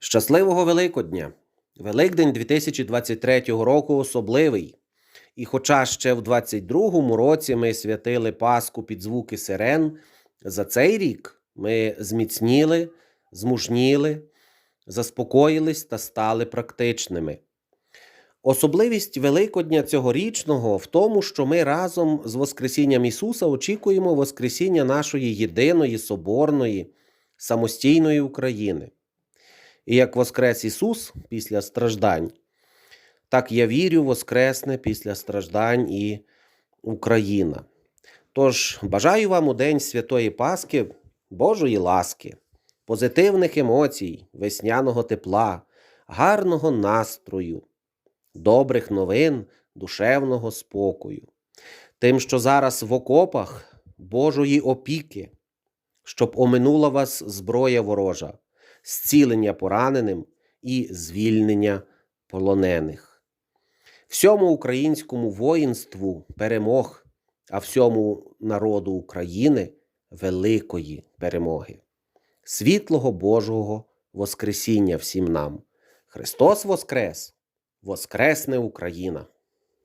Щасливого Великодня! Великдень 2023 року особливий. І хоча ще в 22-му році ми святили Пасху під звуки сирен, за цей рік ми зміцніли, змужніли, заспокоїлись та стали практичними. Особливість Великодня цьогорічного в тому, що ми разом з Воскресінням Ісуса очікуємо Воскресіння нашої єдиної, соборної, самостійної України. І як Воскрес Ісус після страждань, так я вірю, Воскресне після страждань і Україна. Тож бажаю вам у День Святої Пасхи Божої ласки, позитивних емоцій, весняного тепла, гарного настрою, добрих новин, душевного спокою. Тим, що зараз в окопах Божої опіки, щоб оминула вас зброя ворожа, зцілення пораненим і звільнення полонених. Всьому українському воїнству перемог, а всьому народу України великої перемоги, світлого Божого Воскресіння всім нам. Христос Воскрес! Воскресне Україна!